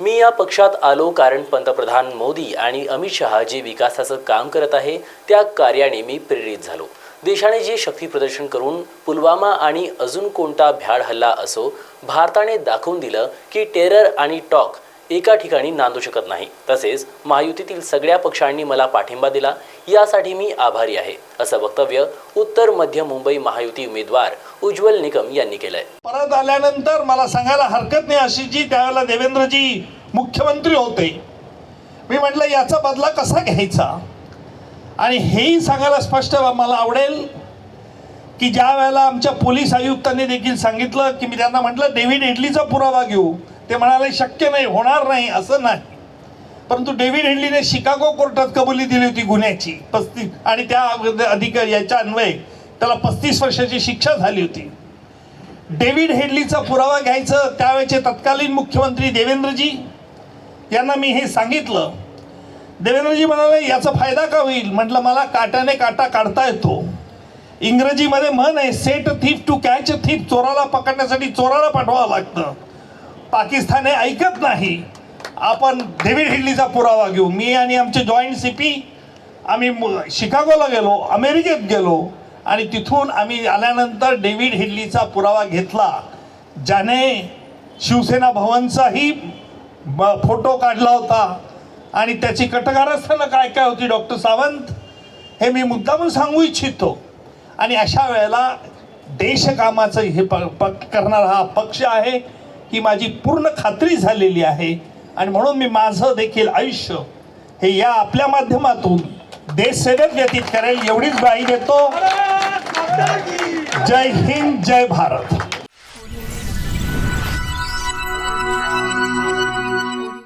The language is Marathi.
मी या पक्षात आलो कारण पंतप्रधान मोदी आणि अमित शहा जे विकासाचं काम करत आहे त्या कार्याने मी प्रेरित झालो. देशाने जे शक्ती प्रदर्शन करून पुलवामा आणि अजून कोणता भ्याड हल्ला असो भारताने दाखवून दिलं की टेरर आणि टॉक एका ठिकाणी नांदू शकत नाही. तसेच महायुतीतील सगळ्या पक्षांनी मला पाठिंबा दिला यासाठी मी आभारी आहे असं वक्तव्य उत्तर मध्य मुंबई महायुती उमेदवार उज्ज्वल निकम यांनी केलंय. परत आल्यानंतर मला सांगायला हरकत नाही अशी जी त्यावेळेला देवेंद्रजी मुख्यमंत्री होते. मी म्हटलं याचा बदला कसा घ्यायचा? आणि हेही सांगायला स्पष्ट मला आवडेल की ज्या वेळेला आमच्या पोलीस आयुक्तांनी देखील सांगितलं की मी त्यांना म्हटलं डेव्हिड इडलीचा पुरावा घेऊ. ते म्हणाले शक्य नाही होणार नाही असं नाही. परंतु डेव्हिड हेडलीने शिकागो कोर्टात कबुली दिली होती गुन्ह्याची. पस्तीस आणि त्या अधिकारी याच्या अन्वये त्याला पस्तीस वर्षाची शिक्षा झाली होती. डेव्हिड हेडलीचा पुरावा घ्यायचं त्यावेळेचे तत्कालीन मुख्यमंत्री देवेंद्रजी यांना मी हे सांगितलं. देवेंद्रजी म्हणाले याचा फायदा का होईल? म्हटलं मला काट्याने काटा काढता येतो. इंग्रजीमध्ये म्हण आहे set thief to catch thief चोराला पकडण्यासाठी चोराला पाठवावं लागतं पाकिस्तान हे ऐकत नाही. आपण डेव्हिड हिडलीचा पुरावा घेऊ. मी आणि आमचे जॉईंट सी पी आम्ही मु- शिकागोला गेलो अमेरिकेत गेलो आणि तिथून आम्ही आल्यानंतर डेव्हिड हिडलीचा पुरावा घेतला. ज्याने शिवसेना भवनचाही ब- फोटो काढला होता. आणि त्याची कटकारस्थानं काय काय होती डॉक्टर सावंत? हे मी मुद्दामून सांगू इच्छितो. आणि अशा वेळेला देशकामाचं हे प प करणारा हा पक्ष आहे. ही माझी पूर्ण खात्री झालेली आहे. आणि म्हणून मी माझं देखील आयुष्य हे या आपल्या माध्यमातून देशसेवेत व्यतीत करेल एवढीच ग्वाही देतो. जय हिंद जय भारत.